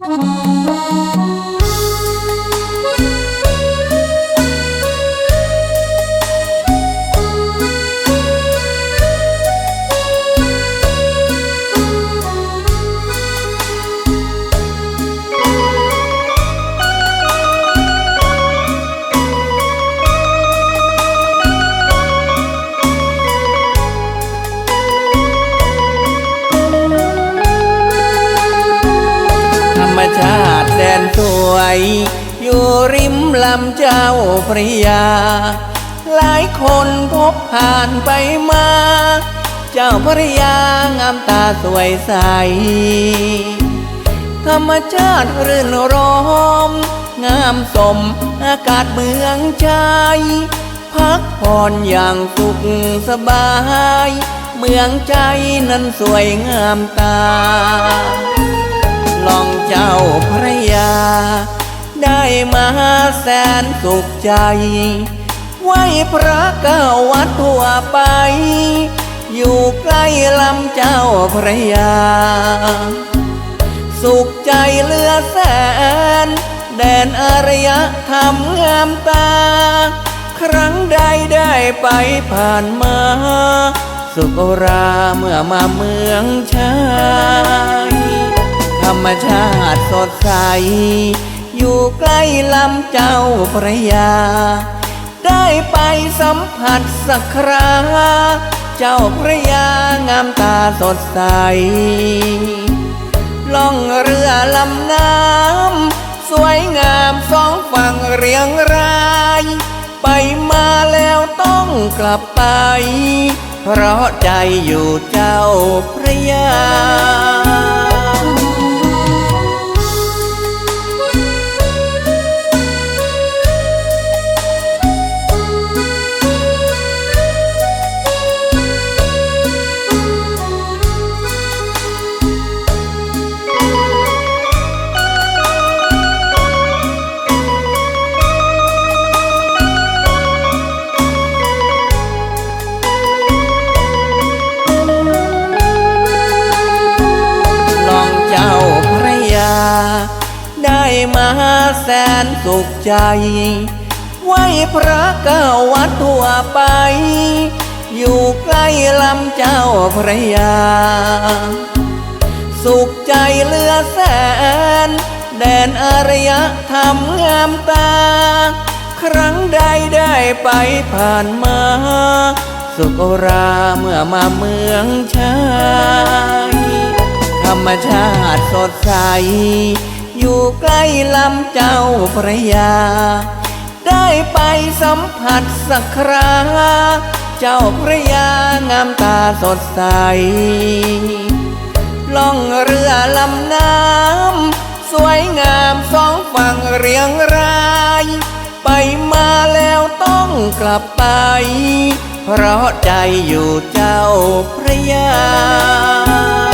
ธ แดนสวย อยู่ริมลำเจ้าพระยา หลายคนพบผ่านไปมา เจ้าพระยางามตาสวยใส ธรรมชาติรื่นรม งามสมอากาศเมืองใจพักผ่อนอย่างสุขสบาย เมืองใจนั้นสวยงามตา ลองเจ้าพระยา ได้มาแสนสุขใจ ไหวพระเก้าวัดทั่วไป อยู่ใกล้ลำเจ้าพระยา สุขใจเลือแสน แดนอารยธรรมงามตา ครั้งใดได้ไปผ่านมาสุขราเมื่อมาเมืองชาย รรมชาติสดใส อยู่ใกล้ลำเจ้าพระยา ได้ไปสัมผัสสักคราเจ้าพระยางามตาสดใส ล่องเรือลำน้ำสวยงามสองฝั่งเรียงราย ไปมาแล้วต้องกลับไป เพราะใจอยู่เจ้าพระยา ได้มาแสนสุขใจ ไหวพระเก้าวัดทั่วไป อยู่ใกล้ลำเจ้าพระยา สุขใจเลือแสน แดนอารยธรรมงามตา ครั้งใดได้ไปผ่านมา สุขราเมื่อมาเมืองชาย ธรรมชาติสดใส อยู่ใกล้ลำเจ้าพระยา ได้ไปสัมผัสสักคราเจ้าพระยางามตาสดใส ล่องเรือลำน้ำ สวยงามสองฝั่งเรียงราย ไปมาแล้วต้องกลับไป เพราะใจอยู่เจ้าพระยา